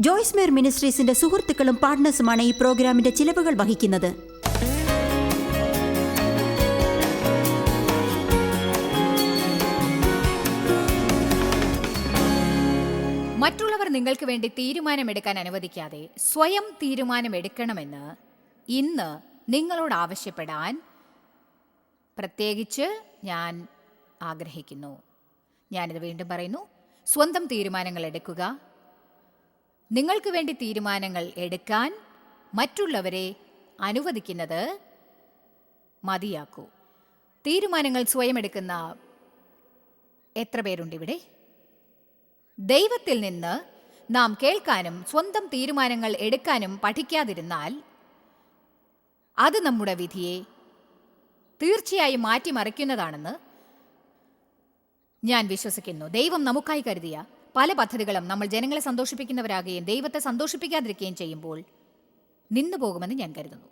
ജോയ്സ് മേർ മിനിസ്ട്രീസിന്റെ സുഹൃത്തുക്കളും പാർട്ട്നേഴ്സുമാണ് ഈ പ്രോഗ്രാമിന്റെ ചിലവുകൾ വഹിക്കുന്നത്. മറ്റുള്ളവർ നിങ്ങൾക്ക് വേണ്ടി തീരുമാനമെടുക്കാൻ അനുവദിക്കാതെ സ്വയം തീരുമാനമെടുക്കണമെന്ന് ഇന്ന് നിങ്ങളോട് ആവശ്യപ്പെടാൻ പ്രത്യേകിച്ച് ഞാൻ ആഗ്രഹിക്കുന്നു. ഞാനിത് വീണ്ടും പറയുന്നു. സ്വന്തം തീരുമാനങ്ങൾ എടുക്കുക. നിങ്ങൾക്ക് വേണ്ടി തീരുമാനങ്ങൾ എടുക്കാൻ മറ്റുള്ളവരെ അനുവദിക്കുന്നത് മതിയാക്കൂ. തീരുമാനങ്ങൾ സ്വയം എടുക്കുന്ന എത്ര പേരുണ്ട് ഇവിടെ? ദൈവത്തിൽ നിന്ന് നാം കേൾക്കാനും സ്വന്തം തീരുമാനങ്ങൾ എടുക്കാനും പഠിക്കാതിരുന്നാൽ അത് നമ്മുടെ വിധിയെ തീർച്ചയായും മാറ്റിമറിക്കുന്നതാണെന്ന് ഞാൻ വിശ്വസിക്കുന്നു. ദൈവം നമുക്കായി കരുതിയ പല പദ്ധതികളും നമ്മൾ ജനങ്ങളെ സന്തോഷിപ്പിക്കുന്നവരാകുകയും ദൈവത്തെ സന്തോഷിപ്പിക്കാതിരിക്കുകയും ചെയ്യുമ്പോൾ നിന്നു പോകുമെന്ന് ഞാൻ കരുതുന്നു.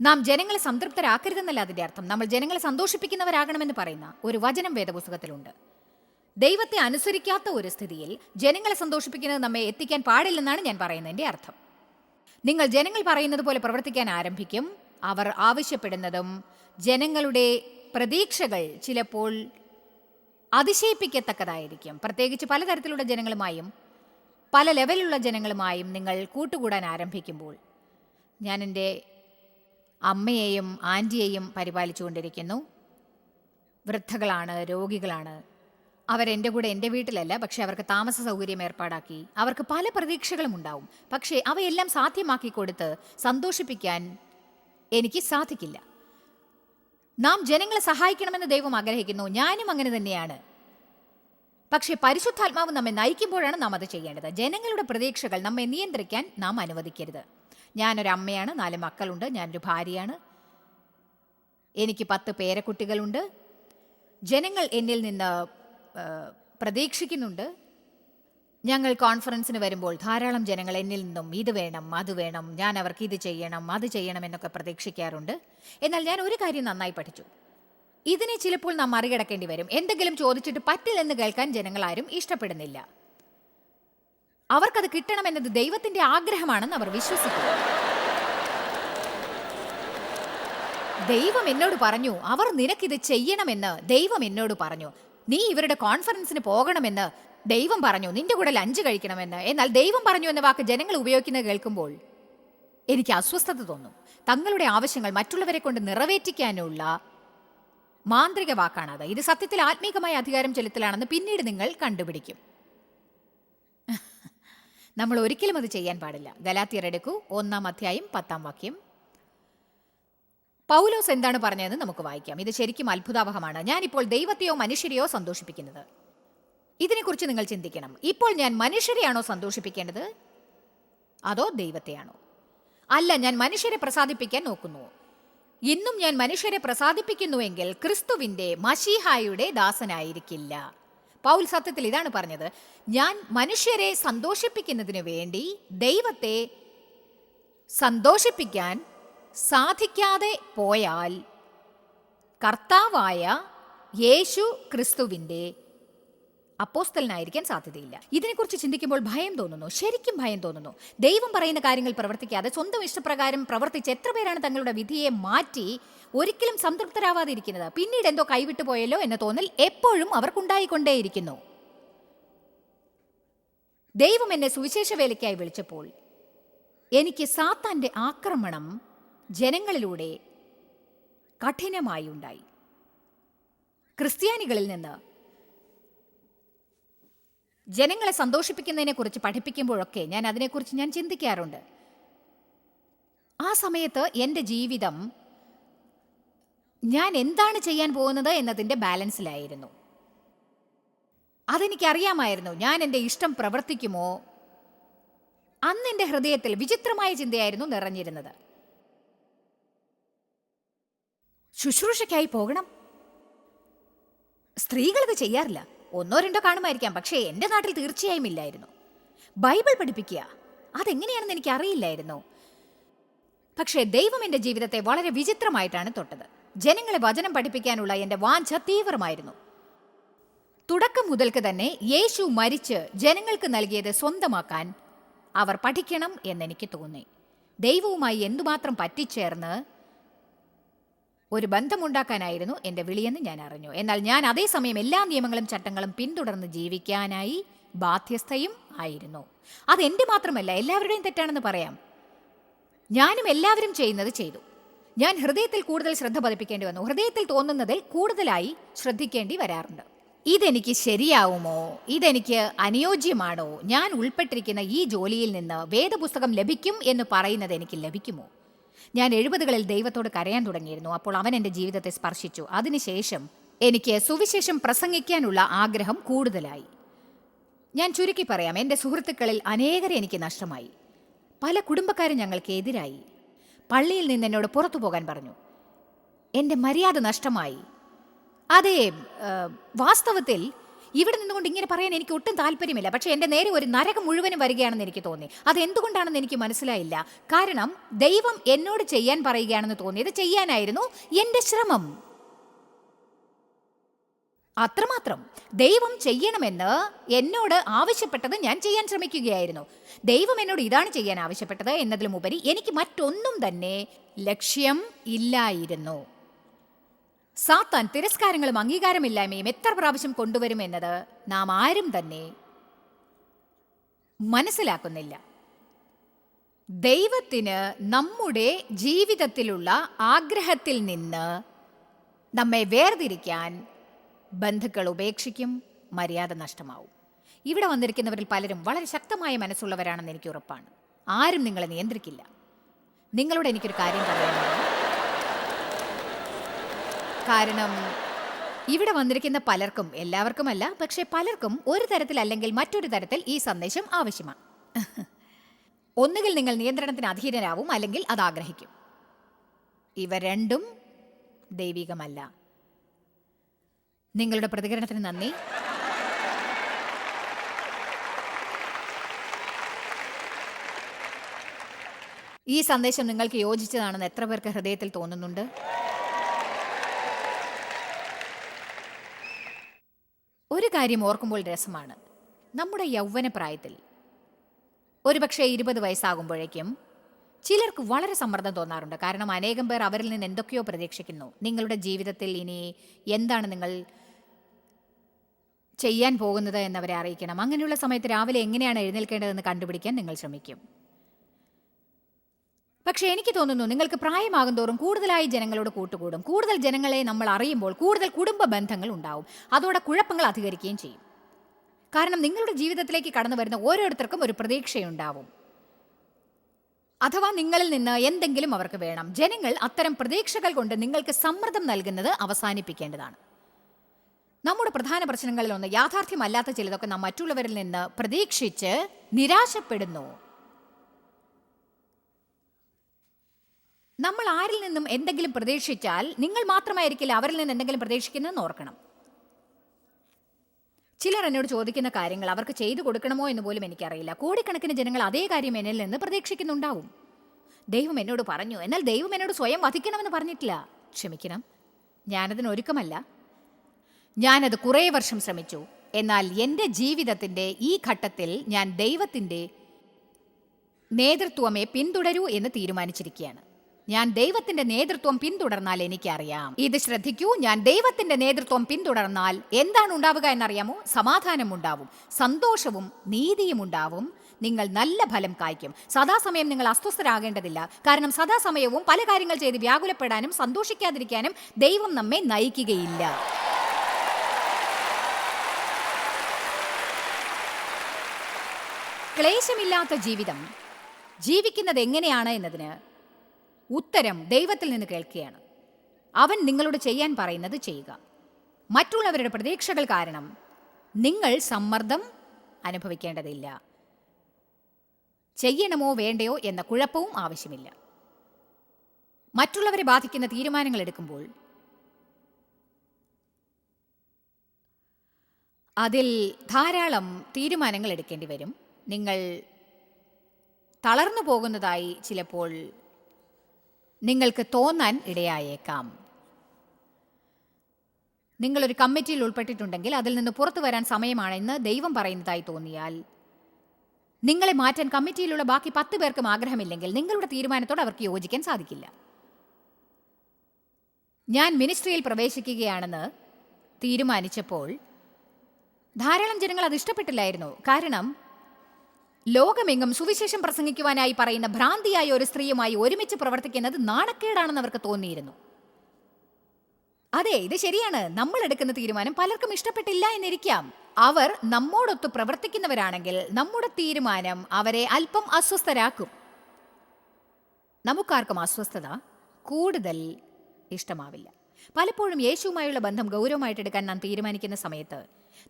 നാം ജനങ്ങളെ സംതൃപ്തരാക്കരുതെന്നല്ല അതിന്റെ അർത്ഥം. നമ്മൾ ജനങ്ങളെ സന്തോഷിപ്പിക്കുന്നവരാകണമെന്ന് പറയുന്ന ഒരു വചനം വേദപുസ്തകത്തിലുണ്ട്. ദൈവത്തെ അനുസരിക്കാത്ത ഒരു സ്ഥിതിയിൽ ജനങ്ങളെ സന്തോഷിപ്പിക്കുന്നത് നമ്മെ എത്തിക്കാൻ പാടില്ലെന്നാണ് ഞാൻ പറയുന്നതിന്റെ അർത്ഥം. നിങ്ങൾ ജനങ്ങൾ പറയുന്നത് പോലെ പ്രവർത്തിക്കാൻ ആരംഭിക്കും. അവർ ആവശ്യപ്പെടുന്നതും ജനങ്ങളുടെ പ്രതീക്ഷകൾ ചിലപ്പോൾ അതിശയിപ്പിക്കത്തക്കതായിരിക്കും. പ്രത്യേകിച്ച് പലതരത്തിലുള്ള ജനങ്ങളുമായും പല ലെവലിലുള്ള ജനങ്ങളുമായും നിങ്ങൾ കൂട്ടുകൂടാൻ ആരംഭിക്കുമ്പോൾ ഞാൻ എന്റെ അമ്മയെയും ആന്റിയെയും പരിപാലിച്ചുകൊണ്ടിരിക്കുന്നു. വൃദ്ധകളാണ് രോഗികളാണ്. അവരെന്റെ കൂടെ എന്റെ വീട്ടിലല്ല പക്ഷേ അവർക്ക് താമസ സൗകര്യം ഏർപ്പാടാക്കി. അവർക്ക് പല പ്രതീക്ഷകളും ഉണ്ടാവും. പക്ഷേ അവയെല്ലാം സാധ്യമാക്കി കൊടുത്ത് സന്തോഷിപ്പിക്കാൻ എനിക്ക് സാധിക്കില്ല. നാം ജനങ്ങളെ സഹായിക്കണമെന്ന് ദൈവം ആഗ്രഹിക്കുന്നു. ഞാനും അങ്ങനെ തന്നെയാണ്. പക്ഷേ പരിശുദ്ധാത്മാവ് നമ്മെ നയിക്കുമ്പോഴാണ് നാം അത് ചെയ്യേണ്ടത്. ജനങ്ങളുടെ പ്രതീക്ഷകൾ നമ്മെ നിയന്ത്രിക്കാൻ നാം അനുവദിക്കരുത്. ഞാനൊരു അമ്മയാണ് നാല് മക്കളുണ്ട് ഞാനൊരു ഭാര്യയാണ്. എനിക്ക് പത്ത് പേരക്കുട്ടികളുണ്ട്. ജനങ്ങൾ എന്നിൽ നിന്ന് പ്രതീക്ഷിക്കുന്നുണ്ട്. ഞങ്ങൾ കോൺഫറൻസിന് വരുമ്പോൾ ധാരാളം ജനങ്ങൾ എന്നിൽ നിന്നും ഇത് വേണം അത് വേണം ഞാൻ അവർക്ക് ഇത് ചെയ്യണം അത് ചെയ്യണം എന്നൊക്കെ പ്രതീക്ഷിക്കാറുണ്ട്. എന്നാൽ ഞാൻ ഒരു കാര്യം നന്നായി പഠിച്ചു. ഇതിനെ ചിലപ്പോൾ നാം മറികടക്കേണ്ടി വരും. എന്തെങ്കിലും ചോദിച്ചിട്ട് പറ്റില്ലെന്ന് കേൾക്കാൻ ജനങ്ങൾ ആരും ഇഷ്ടപ്പെടുന്നില്ല. അവർക്കത് കിട്ടണമെന്നത് ദൈവത്തിന്റെ ആഗ്രഹമാണെന്ന് അവർ വിശ്വസിക്കുന്നു. ദൈവം എന്നോട് പറഞ്ഞു അവർ നിനക്കിത് ചെയ്യണമെന്ന് ദൈവം എന്നോട് പറഞ്ഞു. നീ ഇവരുടെ കോൺഫറൻസിന് പോകണമെന്ന് ദൈവം പറഞ്ഞു നിന്റെ കൂടെ ലഞ്ച് കഴിക്കണമെന്ന്. എന്നാൽ ദൈവം പറഞ്ഞു എന്ന വാക്ക് ജനങ്ങൾ ഉപയോഗിക്കുന്നത് കേൾക്കുമ്പോൾ എനിക്ക് അസ്വസ്ഥത തോന്നും. തങ്ങളുടെ ആവശ്യങ്ങൾ മറ്റുള്ളവരെ കൊണ്ട് നിറവേറ്റിക്കാനുള്ള മാന്ത്രിക വാക്കാണത് ഇത് സത്യത്തിൽ ആത്മീകമായ അധികാരം ചെലുത്തലാണെന്ന് പിന്നീട് നിങ്ങൾ കണ്ടുപിടിക്കും. നമ്മൾ ഒരിക്കലും അത് ചെയ്യാൻ പാടില്ല. ഗലാത്തിയർ എടുക്കൂ. ഒന്നാം അധ്യായം പത്താം വാക്യം. പൗലോസ് എന്താണ് പറഞ്ഞതെന്ന് നമുക്ക് വായിക്കാം. ഇത് ശരിക്കും അത്ഭുതാവഹമാണ്. ഞാനിപ്പോൾ ദൈവത്തെയോ മനുഷ്യരെയോ സന്തോഷിപ്പിക്കുന്നത്. ഇതിനെക്കുറിച്ച് നിങ്ങൾ ചിന്തിക്കണം. ഇപ്പോൾ ഞാൻ മനുഷ്യരെയാണോ സന്തോഷിപ്പിക്കേണ്ടത്? അതോ ദൈവത്തെയാണോ? അല്ല ഞാൻ മനുഷ്യരെ പ്രസാദിപ്പിക്കാൻ നോക്കുന്നു. ഇന്നും ഞാൻ മനുഷ്യരെ പ്രസാദിപ്പിക്കുന്നുവെങ്കിൽ ക്രിസ്തുവിന്റെ മഷീഹായുടെ ദാസനായിരിക്കില്ല. പൗൽ സത്യത്തിൽ ഇതാണ് പറഞ്ഞത്. ഞാൻ മനുഷ്യരെ സന്തോഷിപ്പിക്കുന്നതിന് വേണ്ടി ദൈവത്തെ സന്തോഷിപ്പിക്കാൻ സാധിക്കാതെ പോയാൽ കർത്താവായ യേശു ക്രിസ്തുവിന്റെ അപ്പോസ്തലനായിരിക്കാൻ സാധ്യതയില്ല. ഇതിനെക്കുറിച്ച് ചിന്തിക്കുമ്പോൾ ഭയം തോന്നുന്നു. ശരിക്കും ഭയം തോന്നുന്നു. ദൈവം പറയുന്ന കാര്യങ്ങൾ പ്രവർത്തിക്കാതെ സ്വന്തം ഇഷ്ടപ്രകാരം പ്രവർത്തിച്ച് എത്ര പേരാണ് തങ്ങളുടെ വിധിയെ മാറ്റി ഒരിക്കലും സംതൃപ്തരാവാതിരിക്കുന്നത്? പിന്നീട് എന്തോ കൈവിട്ടു പോയല്ലോ എന്ന തോന്നൽ എപ്പോഴും അവർക്കുണ്ടായിക്കൊണ്ടേയിരിക്കുന്നു. ദൈവം എന്നെ സുവിശേഷ വേലയ്ക്കായി വിളിച്ചപ്പോൾ എനിക്ക് സാത്താന്റെ ആക്രമണം ജനങ്ങളിലൂടെ കഠിനമായി ഉണ്ടായി ക്രിസ്ത്യാനികളിൽ നിന്ന് ജനങ്ങളെ സന്തോഷിപ്പിക്കുന്നതിനെ കുറിച്ച് പഠിപ്പിക്കുമ്പോഴൊക്കെ ഞാൻ അതിനെക്കുറിച്ച് ഞാൻ ചിന്തിക്കാറുണ്ട്. ആ സമയത്ത് എന്റെ ജീവിതം ഞാൻ എന്താണ് ചെയ്യാൻ പോകുന്നത് എന്നതിന്റെ ബാലൻസിലായിരുന്നു. അതെനിക്കറിയാമായിരുന്നു. ഞാൻ എന്റെ ഇഷ്ടം പ്രവർത്തിക്കുമോ? അന്ന് എന്റെ ഹൃദയത്തിൽ വിചിത്രമായ ചിന്തയായിരുന്നു നിറഞ്ഞിരുന്നത്. ശുശ്രൂഷയ്ക്കായി പോകണം. സ്ത്രീകളത് ചെയ്യാറില്ല. ഒന്നോ രണ്ടോ കാണുമായിരിക്കാം പക്ഷേ എന്റെ നാട്ടിൽ തീർച്ചയായും ഇല്ലായിരുന്നു. ബൈബിൾ പഠിപ്പിക്കുക അതെങ്ങനെയാണെന്ന് എനിക്ക് അറിയില്ലായിരുന്നു പക്ഷേ ദൈവം എന്റെ ജീവിതത്തെ വളരെ വിചിത്രമായിട്ടാണ് തൊട്ടത്. ജനങ്ങളെ വചനം പഠിപ്പിക്കാനുള്ള എന്റെ വാഞ്ച തീവ്രമായിരുന്നു. തുടക്കം മുതൽക്ക് തന്നെ യേശു മരിച്ച് ജനങ്ങൾക്ക് നൽകിയത് സ്വന്തമാക്കാൻ അവർ പഠിക്കണം എന്നെനിക്ക് തോന്നി. ദൈവവുമായി എന്തുമാത്രം പറ്റിച്ചേർന്ന് ഒരു ബന്ധമുണ്ടാക്കാനായിരുന്നു എന്റെ വിളിയെന്ന് ഞാൻ അറിഞ്ഞു. എന്നാൽ ഞാൻ അതേസമയം എല്ലാ നിയമങ്ങളും ചട്ടങ്ങളും പിന്തുടർന്ന് ജീവിക്കാനായി ബാധ്യസ്ഥയും ആയിരുന്നു. അത് എന്റെ മാത്രമല്ല എല്ലാവരുടെയും തെറ്റാണെന്ന് പറയാം. ഞാനും എല്ലാവരും ചെയ്യുന്നത് ചെയ്തു. ഞാൻ ഹൃദയത്തിൽ കൂടുതൽ ശ്രദ്ധ പതിപ്പിക്കേണ്ടി വന്നു. ഹൃദയത്തിൽ തോന്നുന്നതിൽ കൂടുതലായി ശ്രദ്ധിക്കേണ്ടി വരാറുണ്ട്. ഇതെനിക്ക് ശരിയാവുമോ? ഇതെനിക്ക് അനുയോജ്യമാണോ? ഞാൻ ഉൾപ്പെട്ടിരിക്കുന്ന ഈ ജോലിയിൽ നിന്ന് വേദപുസ്തകം ലഭിക്കും എന്ന് പറയുന്നത് എനിക്ക് ലഭിക്കുമോ? ഞാൻ എഴുപതുകളിൽ ദൈവത്തോട് കരയാൻ തുടങ്ങിയിരുന്നു. അപ്പോൾ അവൻ എന്റെ ജീവിതത്തെ സ്പർശിച്ചു. അതിനുശേഷം എനിക്ക് സുവിശേഷം പ്രസംഗിക്കാനുള്ള ആഗ്രഹം കൂടുതലായി. ഞാൻ ചുരുക്കി പറയാം എന്റെ സുഹൃത്തുക്കളിൽ അനേകരെ എനിക്ക് നഷ്ടമായി. പല കുടുംബക്കാരും ഞങ്ങൾക്ക് എതിരായി. പള്ളിയിൽ നിന്ന് എന്നോട് പുറത്തു പോകാൻ പറഞ്ഞു. എന്റെ മര്യാദ നഷ്ടമായി. അതെ വാസ്തവത്തിൽ ഇവിടെ നിന്നുകൊണ്ട് ഇങ്ങനെ പറയാൻ എനിക്ക് ഒട്ടും താല്പര്യമില്ല. പക്ഷേ എന്റെ നേരെ ഒരു നരകം മുഴുവനും വരികയാണെന്ന് എനിക്ക് തോന്നി. അത് എന്തുകൊണ്ടാണെന്ന് എനിക്ക് മനസ്സിലായില്ല. കാരണം ദൈവം എന്നോട് ചെയ്യാൻ പറയുകയാണെന്ന് തോന്നിയത് ചെയ്യാനായിരുന്നു എന്റെ ശ്രമം. അത്രമാത്രം. ദൈവം ചെയ്യണമെന്ന് എന്നോട് ആവശ്യപ്പെട്ടത് ഞാൻ ചെയ്യാൻ ശ്രമിക്കുകയായിരുന്നു. ദൈവം എന്നോട് ഇതാണ് ചെയ്യാൻ ആവശ്യപ്പെട്ടത് എന്നതിലുമുപരി എനിക്ക് മറ്റൊന്നും തന്നെ ലക്ഷ്യം ഇല്ലായിരുന്നു. സാത്താൻ തിരസ്കാരങ്ങളും അംഗീകാരമില്ലായ്മയും എത്ര പ്രാവശ്യം കൊണ്ടുവരും കൊണ്ടുവരുമെന്നത് നാം ആരും തന്നെ മനസ്സിലാക്കുന്നില്ല. ദൈവത്തിന് നമ്മുടെ ജീവിതത്തിലുള്ള ആഗ്രഹത്തിൽ നിന്ന് നമ്മെ വേർതിരിക്കാൻ ബന്ധുക്കൾ ഉപേക്ഷിക്കും മര്യാദ നഷ്ടമാവും. ഇവിടെ വന്നിരിക്കുന്നവരിൽ പലരും വളരെ ശക്തമായ മനസ്സുള്ളവരാണെന്ന് എനിക്ക് ഉറപ്പാണ്. ആരും നിങ്ങളെ നിയന്ത്രിക്കില്ല. നിങ്ങളോട് എനിക്കൊരു കാര്യം പറയാനുണ്ട്. കാരണം ഇവിടെ വന്നിരിക്കുന്ന പലർക്കും എല്ലാവർക്കുമല്ല പക്ഷെ പലർക്കും ഒരു തരത്തിൽ അല്ലെങ്കിൽ മറ്റൊരു തരത്തിൽ ഈ സന്ദേശം ആവശ്യമാണ്. ഒന്നുകിൽ നിങ്ങൾ നിയന്ത്രണത്തിന് അധീനരാവും അല്ലെങ്കിൽ അത് ആഗ്രഹിക്കും. ഇവ രണ്ടും ദൈവികമല്ല. നിങ്ങളുടെ പ്രതികരണത്തിന് നന്ദി. ഈ സന്ദേശം നിങ്ങൾക്ക് യോജിച്ചതാണെന്ന് എത്ര പേർക്ക് ഹൃദയത്തിൽ തോന്നുന്നുണ്ട്? കാര്യം ഓർക്കുമ്പോൾ രസമാണ്. നമ്മുടെ യൗവന പ്രായത്തിൽ ഒരുപക്ഷെ ഇരുപത് വയസ്സാകുമ്പോഴേക്കും ചിലർക്ക് വളരെ സമ്മർദ്ദം തോന്നാറുണ്ട്. കാരണം അനേകം പേർ അവരിൽ നിന്ന് എന്തൊക്കെയോ പ്രതീക്ഷിക്കുന്നു. നിങ്ങളുടെ ജീവിതത്തിൽ ഇനി എന്താണ് നിങ്ങൾ ചെയ്യാൻ പോകുന്നത് എന്നവരെ അറിയിക്കണം. അങ്ങനെയുള്ള സമയത്ത് രാവിലെ എങ്ങനെയാണ് എഴുന്നേൽക്കേണ്ടതെന്ന് കണ്ടുപിടിക്കാൻ നിങ്ങൾ ശ്രമിക്കും. പക്ഷേ എനിക്ക് തോന്നുന്നു നിങ്ങൾക്ക് പ്രായമാകും തോറും കൂടുതലായി ജനങ്ങളോട് കൂട്ടുകൂടും. കൂടുതൽ ജനങ്ങളെ നമ്മൾ അറിയുമ്പോൾ കൂടുതൽ കുടുംബ ബന്ധങ്ങൾ ഉണ്ടാവും. അതോടെ കുഴപ്പങ്ങൾ അധികരിക്കുകയും ചെയ്യും. കാരണം നിങ്ങളുടെ ജീവിതത്തിലേക്ക് കടന്നു വരുന്ന ഓരോരുത്തർക്കും ഒരു പ്രതീക്ഷയുണ്ടാവും. അഥവാ നിങ്ങളിൽ നിന്ന് എന്തെങ്കിലും അവർക്ക് വേണം. ജനങ്ങൾ അത്തരം പ്രതീക്ഷകൾ കൊണ്ട് നിങ്ങൾക്ക് സമ്മർദ്ദം നൽകുന്നത് അവസാനിപ്പിക്കേണ്ടതാണ്. നമ്മുടെ പ്രധാന പ്രശ്നങ്ങളിലൊന്ന് യാഥാർത്ഥ്യമല്ലാത്ത ചിലതൊക്കെ നാം മറ്റുള്ളവരിൽ നിന്ന് പ്രതീക്ഷിച്ച് നിരാശപ്പെടുന്നു. നമ്മൾ ആരിൽ നിന്നും എന്തെങ്കിലും പ്രതീക്ഷിച്ചാൽ നിങ്ങൾ മാത്രമായിരിക്കില്ല അവരിൽ നിന്ന് എന്തെങ്കിലും പ്രതീക്ഷിക്കുന്നതെന്ന് ഓർക്കണം. ചിലർ എന്നോട് ചോദിക്കുന്ന കാര്യങ്ങൾ അവർക്ക് ചെയ്തു കൊടുക്കണമോ എന്ന് പോലും എനിക്കറിയില്ല. കോടിക്കണക്കിന് ജനങ്ങൾ അതേ കാര്യം എന്നിൽ നിന്ന് പ്രതീക്ഷിക്കുന്നുണ്ടാവും. ദൈവം എന്നോട് പറഞ്ഞു എന്നാൽ ദൈവം എന്നോട് സ്വയം വധിക്കണമെന്ന് പറഞ്ഞിട്ടില്ല. ക്ഷമിക്കണം ഞാനതിന് ഒരുക്കമല്ല. ഞാനത് കുറേ വർഷം ശ്രമിച്ചു. എന്നാൽ എന്റെ ജീവിതത്തിന്റെ ഈ ഘട്ടത്തിൽ ഞാൻ ദൈവത്തിന്റെ നേതൃത്വമേ പിന്തുടരൂ എന്ന് തീരുമാനിച്ചിരിക്കുകയാണ്. ഞാൻ ദൈവത്തിന്റെ നേതൃത്വം പിന്തുടർന്നാൽ എനിക്കറിയാം. ഇത് ശ്രദ്ധിക്കൂ ഞാൻ ദൈവത്തിന്റെ നേതൃത്വം പിന്തുടർന്നാൽ എന്താണ് ഉണ്ടാവുക എന്നറിയാമോ? സമാധാനം ഉണ്ടാവും സന്തോഷവും നീതിയും ഉണ്ടാവും. നിങ്ങൾ നല്ല ഫലം കായ്ക്കും. സദാസമയം നിങ്ങൾ അസ്വസ്ഥരാകേണ്ടതില്ല. കാരണം സദാസമയവും പല കാര്യങ്ങൾ ചെയ്ത് വ്യാകുലപ്പെടാനും സന്തോഷിക്കാതിരിക്കാനും ദൈവം നമ്മെ നയിക്കുകയില്ല. ക്ലേശമില്ലാത്ത ജീവിതം. ജീവിക്കുന്നത് എങ്ങനെയാണ് എന്നതിന് ഉത്തരം ദൈവത്തിൽ നിന്ന് കേൾക്കുകയാണ്. അവൻ നിങ്ങളോട് ചെയ്യാൻ പറയുന്നത് ചെയ്യുക. മറ്റുള്ളവരുടെ പ്രതീക്ഷകൾ കാരണം നിങ്ങൾ സമ്മർദ്ദം അനുഭവിക്കേണ്ടതില്ല. ചെയ്യണമോ വേണ്ടയോ എന്ന കുഴപ്പവും ആവശ്യമില്ല. മറ്റുള്ളവരെ ബാധിക്കുന്ന തീരുമാനങ്ങൾ എടുക്കുമ്പോൾ അതിൽ ധാരാളം തീരുമാനങ്ങൾ എടുക്കേണ്ടി വരും. നിങ്ങൾ തളർന്നു പോകുന്നതായി ചിലപ്പോൾ നിങ്ങൾക്ക് തോന്നാൻ ഇടയായേക്കാം. നിങ്ങളൊരു കമ്മിറ്റിയിൽ ഉൾപ്പെട്ടിട്ടുണ്ടെങ്കിൽ അതിൽ നിന്ന് പുറത്തു വരാൻ സമയമാണെന്ന് ദൈവം പറയുന്നതായി തോന്നിയാൽ. നിങ്ങളെ മാറ്റാൻ കമ്മിറ്റിയിലുള്ള ബാക്കി പത്ത് പേർക്കും ആഗ്രഹമില്ലെങ്കിൽ നിങ്ങളുടെ തീരുമാനത്തോട് അവർക്ക് യോജിക്കാൻ സാധിക്കില്ല. ഞാൻ മിനിസ്ട്രിയിൽ പ്രവേശിക്കുകയാണെന്ന് തീരുമാനിച്ചപ്പോൾ ധാരാളം ജനങ്ങൾ അത് ഇഷ്ടപ്പെട്ടില്ലായിരുന്നു. കാരണം ലോകമെങ്ങും സുവിശേഷം പ്രസംഗിക്കുവാനായി പറയുന്ന ഭ്രാന്തിയായ ഒരു സ്ത്രീയുമായി ഒരുമിച്ച് പ്രവർത്തിക്കുന്നത് നാണക്കേടാണെന്ന് അവർക്ക് തോന്നിയിരുന്നു. അതെ ഇത് ശരിയാണ്. നമ്മൾ എടുക്കുന്ന തീരുമാനം പലർക്കും ഇഷ്ടപ്പെട്ടില്ല എന്നിരിക്കാം. അവർ നമ്മോടൊത്ത് പ്രവർത്തിക്കുന്നവരാണെങ്കിൽ നമ്മുടെ തീരുമാനം അവരെ അല്പം അസ്വസ്ഥരാക്കും. നമുക്കാർക്കും അസ്വസ്ഥത കൂടുതൽ ഇഷ്ടമാവില്ല. പലപ്പോഴും യേശുവുമായുള്ള ബന്ധം ഗൗരവമായിട്ട് എടുക്കാൻ നാം തീരുമാനിക്കുന്ന സമയത്ത്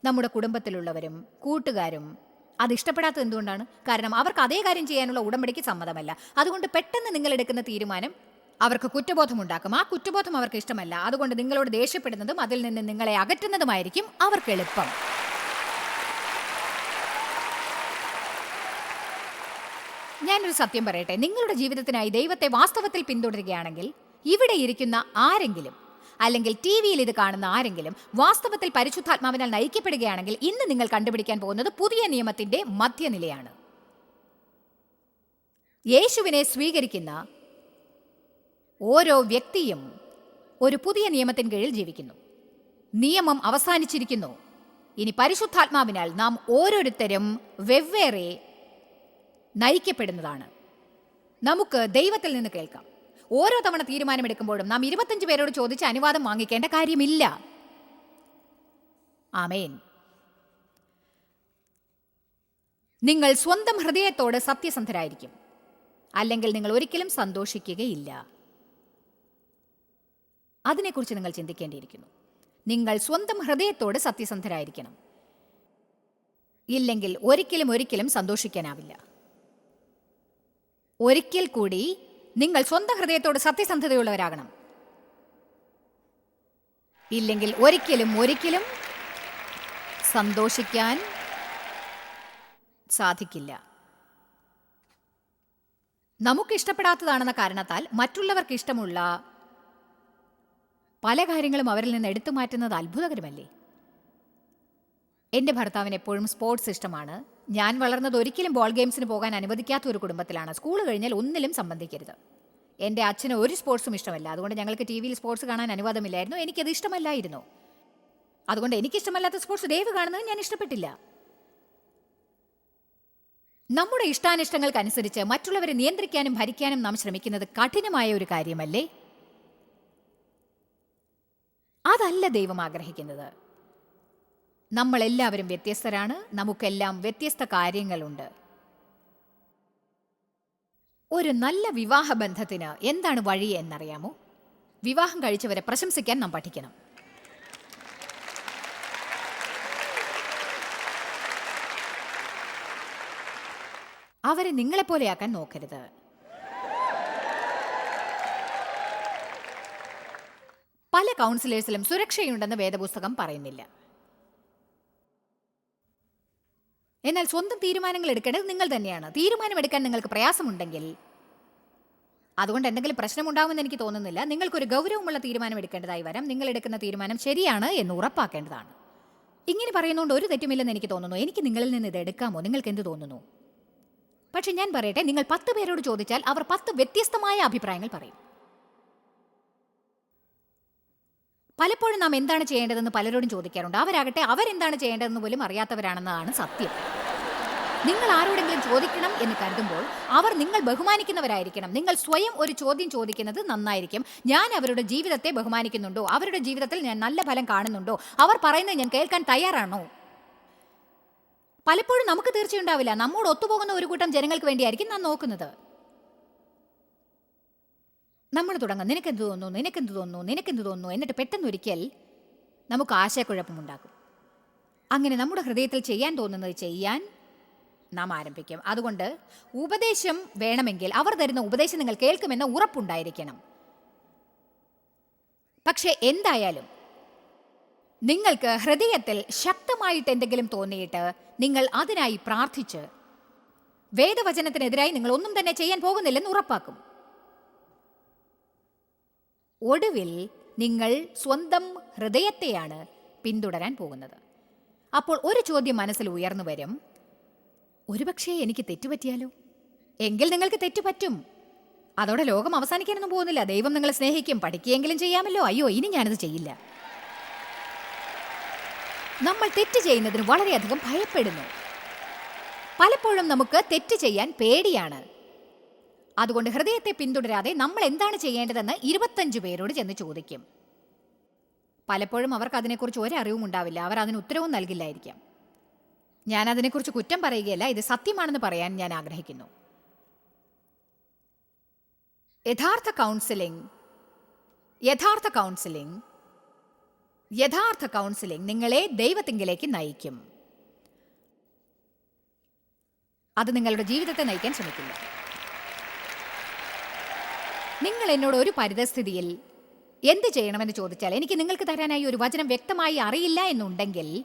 നമ്മുടെ കുടുംബത്തിലുള്ളവരും കൂട്ടുകാരും അത് ഇഷ്ടപ്പെടാത്തത് എന്തുകൊണ്ടാണ്? കാരണം അവർക്ക് അതേ കാര്യം ചെയ്യാനുള്ള ഉടമ്പടിക്ക് സമ്മതമല്ല. അതുകൊണ്ട് പെട്ടെന്ന് നിങ്ങൾ എടുക്കുന്ന തീരുമാനം അവർക്ക് കുറ്റബോധം ഉണ്ടാക്കും ആ കുറ്റബോധം അവർക്ക് ഇഷ്ടമല്ല. അതുകൊണ്ട് നിങ്ങളോട് ദേഷ്യപ്പെടുന്നതും അതിൽ നിന്ന് നിങ്ങളെ അകറ്റുന്നതുമായിരിക്കും അവർക്ക് എളുപ്പം. ഞാനൊരു സത്യം പറയട്ടെ. നിങ്ങളുടെ ജീവിതത്തിനായി ദൈവത്തെ വാസ്തവത്തിൽ പിന്തുടരുകയാണെങ്കിൽ ഇവിടെ ഇരിക്കുന്ന ആരെങ്കിലും അല്ലെങ്കിൽ ടി വിയിൽ ഇത് കാണുന്ന ആരെങ്കിലും വാസ്തവത്തിൽ പരിശുദ്ധാത്മാവിനാൽ നയിക്കപ്പെടുകയാണെങ്കിൽ ഇന്ന് നിങ്ങൾ കണ്ടുപിടിക്കാൻ പോകുന്നത് പുതിയ നിയമത്തിന്റെ മധ്യനിലയാണ്. യേശുവിനെ സ്വീകരിക്കുന്ന ഓരോ വ്യക്തിയും ഒരു പുതിയ നിയമത്തിന് കീഴിൽ ജീവിക്കുന്നു. നിയമം അവസാനിച്ചിരിക്കുന്നു. ഇനി പരിശുദ്ധാത്മാവിനാൽ നാം ഓരോരുത്തരും വെവ്വേറെ നയിക്കപ്പെടുന്നതാണ്. നമുക്ക് ദൈവത്തിൽ നിന്ന് കേൾക്കാം. ഓരോ തവണ തീരുമാനമെടുക്കുമ്പോഴും നാം ഇരുപത്തഞ്ച് പേരോട് ചോദിച്ച് അനുവാദം വാങ്ങിക്കേണ്ട കാര്യമില്ല. ആമേൻ. നിങ്ങൾ സ്വന്തം ഹൃദയത്തോട് സത്യസന്ധരായിരിക്കും. അല്ലെങ്കിൽ നിങ്ങൾ ഒരിക്കലും സന്തോഷിക്കുകയില്ല. അതിനെക്കുറിച്ച് നിങ്ങൾ ചിന്തിക്കേണ്ടിയിരിക്കുന്നു. നിങ്ങൾ സ്വന്തം ഹൃദയത്തോട് സത്യസന്ധരായിരിക്കണം. ഇല്ലെങ്കിൽ ഒരിക്കലും ഒരിക്കലും സന്തോഷിക്കാനാവില്ല. ഒരിക്കൽ കൂടി നിങ്ങൾ സ്വന്തം ഹൃദയത്തോട് സത്യസന്ധതയുള്ളവരാകണം. ഇല്ലെങ്കിൽ ഒരിക്കലും ഒരിക്കലും സന്തോഷിക്കാൻ സാധിക്കില്ല. നമുക്ക് ഇഷ്ടപ്പെടാത്തതാണെന്ന കാരണത്താൽ മറ്റുള്ളവർക്ക് ഇഷ്ടമുള്ള പല കാര്യങ്ങളും അവരിൽ നിന്ന് എടുത്തു മാറ്റുന്നത് അത്ഭുതകരമല്ലേ? എന്റെ ഭർത്താവിന് എപ്പോഴും സ്പോർട്സ് ഇഷ്ടമാണ്. ഞാൻ വളർന്നത് ഒരിക്കലും ബോൾ ഗെയിംസിന് പോകാൻ അനുവദിക്കാത്ത ഒരു കുടുംബത്തിലാണ്. സ്കൂൾ കഴിഞ്ഞാൽ ഒന്നിലും സംബന്ധിക്കരുത്. എന്റെ അച്ഛന് ഒരു സ്പോർട്സും ഇഷ്ടമല്ല. അതുകൊണ്ട് ഞങ്ങൾക്ക് ടി വിയിൽ സ്പോർട്സ് കാണാൻ അനുവാദമില്ലായിരുന്നു. എനിക്കത് ഇഷ്ടമല്ലായിരുന്നു. അതുകൊണ്ട് എനിക്ക് ഇഷ്ടമല്ലാത്ത സ്പോർട്സ് ദൈവ് കാണുന്നത് ഞാൻ ഇഷ്ടപ്പെട്ടില്ല. നമ്മുടെ ഇഷ്ടാനിഷ്ടങ്ങൾക്കനുസരിച്ച് മറ്റുള്ളവരെ നിയന്ത്രിക്കാനും ഭരിക്കാനും നാം ശ്രമിക്കുന്നത് കഠിനമായ ഒരു കാര്യമല്ലേ? അതല്ല ദൈവം ആഗ്രഹിക്കുന്നത്. നമ്മളെല്ലാവരും വ്യത്യസ്തരാണ്. നമുക്കെല്ലാം വ്യത്യസ്ത കാര്യങ്ങളുണ്ട്. ഒരു നല്ല വിവാഹ ബന്ധത്തിന് എന്താണ് വഴി എന്നറിയാമോ? വിവാഹം കഴിച്ചവരെ പ്രശംസിക്കാൻ നാം പഠിക്കണം. അവരെ നിങ്ങളെപ്പോലെയാക്കാൻ നോക്കരുത്. പല കൗൺസിലേഴ്സിലും സുരക്ഷയുണ്ടെന്ന് വേദപുസ്തകം പറയുന്നില്ല. എന്നാൽ സ്വന്തം തീരുമാനങ്ങൾ എടുക്കേണ്ടത് നിങ്ങൾ തന്നെയാണ്. തീരുമാനമെടുക്കാൻ നിങ്ങൾക്ക് പ്രയാസമുണ്ടെങ്കിൽ അതുകൊണ്ട് എന്തെങ്കിലും പ്രശ്നമുണ്ടാവുമെന്ന് എനിക്ക് തോന്നുന്നില്ല. നിങ്ങൾക്കൊരു ഗൗരവമുള്ള തീരുമാനം എടുക്കേണ്ടതായി വരാം. നിങ്ങൾ എടുക്കുന്ന തീരുമാനം ശരിയാണ് എന്ന് ഉറപ്പാക്കേണ്ടതാണ്. ഇങ്ങനെ പറയുന്നതുകൊണ്ട് ഒരു തെറ്റുമില്ലെന്ന് എനിക്ക് തോന്നുന്നു. എനിക്ക് നിങ്ങളിൽ നിന്ന് ഇത് എടുക്കാമോ? നിങ്ങൾക്ക് എന്ത് തോന്നുന്നു? പക്ഷെ ഞാൻ പറയട്ടെ നിങ്ങൾ പത്ത് പേരോട് ചോദിച്ചാൽ അവർ പത്ത് വ്യത്യസ്തമായ അഭിപ്രായങ്ങൾ പറയും. പലപ്പോഴും നാം എന്താണ് ചെയ്യേണ്ടതെന്ന് പലരോടും ചോദിക്കാറുണ്ട്. അവരാകട്ടെ അവരെന്താണ് ചെയ്യേണ്ടതെന്ന് പോലും അറിയാത്തവരാണെന്നതാണ് സത്യം. നിങ്ങൾ ആരോടെങ്കിലും ചോദിക്കണം എന്ന് കരുതുമ്പോൾ അവർ നിങ്ങൾ ബഹുമാനിക്കുന്നവരായിരിക്കണം. നിങ്ങൾ സ്വയം ഒരു ചോദ്യം ചോദിക്കുന്നത് നന്നായിരിക്കും. ഞാൻ അവരുടെ ജീവിതത്തെ ബഹുമാനിക്കുന്നുണ്ടോ? അവരുടെ ജീവിതത്തിൽ ഞാൻ നല്ല ഫലം കാണുന്നുണ്ടോ? അവർ പറയുന്നത് ഞാൻ കേൾക്കാൻ തയ്യാറാണോ? പലപ്പോഴും നമുക്ക് തീർച്ചയുണ്ടാവില്ല. നമ്മോട് ഒത്തുപോകുന്ന ഒരു കൂട്ടം ജനങ്ങൾക്ക് വേണ്ടിയായിരിക്കും നാം നോക്കുന്നത്. നമ്മൾ തുടങ്ങാം. നിനക്കെന്ത് തോന്നുന്നു? നിനക്കെന്ത് തോന്നുന്നു? നിനക്കെന്ത് തോന്നുന്നു? എന്നിട്ട് പെട്ടെന്നൊരിക്കൽ നമുക്ക് ആശയക്കുഴപ്പമുണ്ടാകും. അങ്ങനെ നമ്മുടെ ഹൃദയത്തിൽ ചെയ്യാൻ തോന്നുന്നത് ചെയ്യാൻ നാം ആരംഭിക്കും. അതുകൊണ്ട് ഉപദേശം വേണമെങ്കിൽ അവർ തരുന്ന ഉപദേശം നിങ്ങൾ കേൾക്കുമെന്ന് ഉറപ്പുണ്ടായിരിക്കണം. പക്ഷേ എന്തായാലും നിങ്ങൾക്ക് ഹൃദയത്തിൽ ശക്തമായിട്ട് എന്തെങ്കിലും തോന്നിയിട്ട് നിങ്ങൾ അതിനായി പ്രാർത്ഥിച്ച് വേദവചനത്തിനെതിരായി നിങ്ങൾ ഒന്നും തന്നെ ചെയ്യാൻ പോകുന്നില്ലെന്ന് ഉറപ്പാക്കും. ഒടുവിൽ നിങ്ങൾ സ്വന്തം ഹൃദയത്തെയാണ് പിന്തുടരാൻ പോകുന്നത്. അപ്പോൾ ഒരു ചോദ്യം മനസ്സിൽ ഉയർന്നു വരും. ഒരുപക്ഷേ എനിക്ക് തെറ്റുപറ്റിയാലോ? എങ്കിൽ നിങ്ങൾക്ക് തെറ്റുപറ്റും. അതോടെ ലോകം അവസാനിക്കാനൊന്നും പോകുന്നില്ല. ദൈവം നിങ്ങളെ സ്നേഹിക്കും. പഠിക്കുകയെങ്കിലും ചെയ്യാമല്ലോ. അയ്യോ ഇനി ഞാനത് ചെയ്യില്ല. നമ്മൾ തെറ്റ് ചെയ്യുന്നതിന് വളരെയധികം ഭയപ്പെടുന്നു. പലപ്പോഴും നമുക്ക് തെറ്റ് ചെയ്യാൻ പേടിയാണ്. അതുകൊണ്ട് ഹൃദയത്തെ പിന്തുടരാതെ നമ്മൾ എന്താണ് ചെയ്യേണ്ടതെന്ന് ഇരുപത്തഞ്ച് പേരോട് ചെന്ന് ചോദിക്കും. പലപ്പോഴും അവർക്ക് അതിനെക്കുറിച്ച് ഒരറിവും ഉണ്ടാവില്ല. അവർ അതിന് ഉത്തരവും നൽകില്ലായിരിക്കാം. ഞാൻ അതിനെക്കുറിച്ച് കുറ്റം പറയുകയല്ല ഇത് സത്യമാണെന്ന് പറയാൻ ഞാൻ ആഗ്രഹിക്കുന്നു. യഥാർത്ഥ കൗൺസിലിംഗ് യഥാർത്ഥ കൗൺസിലിംഗ് യഥാർത്ഥ കൗൺസിലിംഗ് നിങ്ങളെ ദൈവത്തിങ്കിലേക്ക് നയിക്കും. അത് നിങ്ങളുടെ ജീവിതത്തെ നയിക്കാൻ ശ്രമിക്കില്ല. നിങ്ങൾ എന്നോട് ഒരു പരിതസ്ഥിതിയിൽ എന്ത് ചെയ്യണമെന്ന് ചോദിച്ചാൽ എനിക്ക് നിങ്ങൾക്ക് തരാനായി ഒരു വചനം വ്യക്തമായി അറിയില്ല എന്നുണ്ടെങ്കിൽ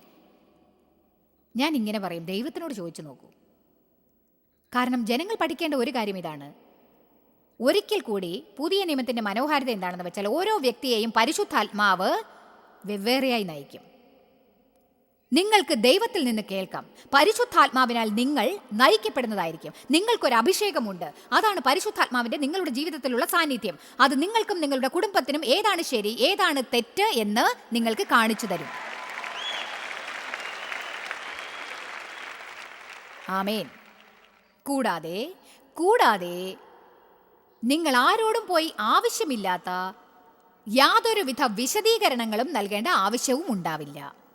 ഞാൻ ഇങ്ങനെ പറയും ദൈവത്തിനോട് ചോദിച്ചു നോക്കൂ. കാരണം ജനങ്ങൾ പഠിക്കേണ്ട ഒരു കാര്യം ഇതാണ്. ഒരിക്കൽ കൂടി പുതിയ നിയമത്തിന്റെ മനോഹാരിത എന്താണെന്ന് വെച്ചാൽ ഓരോ വ്യക്തിയെയും പരിശുദ്ധാത്മാവ് വെവ്വേറെയായി നയിക്കും. നിങ്ങൾക്ക് ദൈവത്തിൽ നിന്ന് കേൾക്കാം. പരിശുദ്ധാത്മാവിനാൽ നിങ്ങൾ നയിക്കപ്പെടുന്നതായിരിക്കും. നിങ്ങൾക്കൊരു അഭിഷേകമുണ്ട്. അതാണ് പരിശുദ്ധാത്മാവിന്റെ നിങ്ങളുടെ ജീവിതത്തിലുള്ള സാന്നിധ്യം. അത് നിങ്ങൾക്കും നിങ്ങളുടെ കുടുംബത്തിനും ഏതാണ് ശരി ഏതാണ് തെറ്റ് എന്ന് നിങ്ങൾക്ക് കാണിച്ചു തരും. ആമേൻ. കൂടാതെ കൂടാതെ നിങ്ങൾ ആരോടും പോയി ആവശ്യമില്ലാത്ത യാതൊരുവിധ വിശദീകരണങ്ങളും നൽകേണ്ട ആവശ്യവും ഉണ്ടാവില്ല.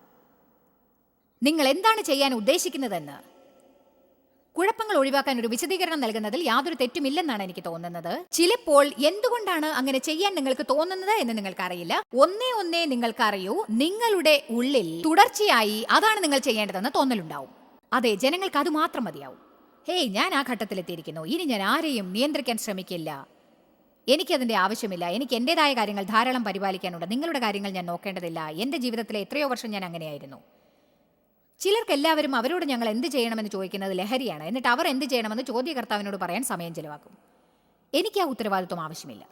നിങ്ങൾ എന്താണ് ചെയ്യാൻ ഉദ്ദേശിക്കുന്നതെന്ന്? കുഴപ്പങ്ങൾ ഒഴിവാക്കാൻ ഒരു വിശദീകരണം നൽകുന്നതിൽ യാതൊരു തെറ്റുമില്ലെന്നാണ് എനിക്ക് തോന്നുന്നത്. ചിലപ്പോൾ എന്തുകൊണ്ടാണ് അങ്ങനെ ചെയ്യാൻ നിങ്ങൾക്ക് തോന്നുന്നത് എന്ന് നിങ്ങൾക്കറിയില്ല. ഒന്നേ ഒന്നേ നിങ്ങൾക്കറിയൂ നിങ്ങളുടെ ഉള്ളിൽ തുടർച്ചയായി അതാണ് നിങ്ങൾ ചെയ്യേണ്ടതെന്ന് തോന്നലുണ്ടാവും. അതെ ജനങ്ങൾക്ക് അത് മാത്രം മതിയാവും. ഹേയ് ഞാൻ ആ ഘട്ടത്തിലെത്തിയിരിക്കുന്നു. ഇനി ഞാൻ ആരെയും നിയന്ത്രിക്കാൻ ശ്രമിക്കില്ല. എനിക്കതിന്റെ ആവശ്യമില്ല. എനിക്ക് എന്റെതായ കാര്യങ്ങൾ ധാരാളം പരിപാലിക്കാനുണ്ട്. നിങ്ങളുടെ കാര്യങ്ങൾ ഞാൻ നോക്കേണ്ടതില്ല. എന്റെ ജീവിതത്തിലെ എത്രയോ വർഷം ഞാൻ അങ്ങനെയായിരുന്നു. ചിലർക്ക് എല്ലാവരും അവരോട് ഞങ്ങൾ എന്ത് ചെയ്യണമെന്ന് ചോദിക്കുന്നത് ലഹരിയാണ്. എന്നിട്ട് അവർ എന്ത് ചെയ്യണമെന്ന് ചോദ്യകർത്താവിനോട് പറയാൻ സമയം ചിലവാക്കും. എനിക്ക് ആ ഉത്തരവാദിത്വം ആവശ്യമില്ല.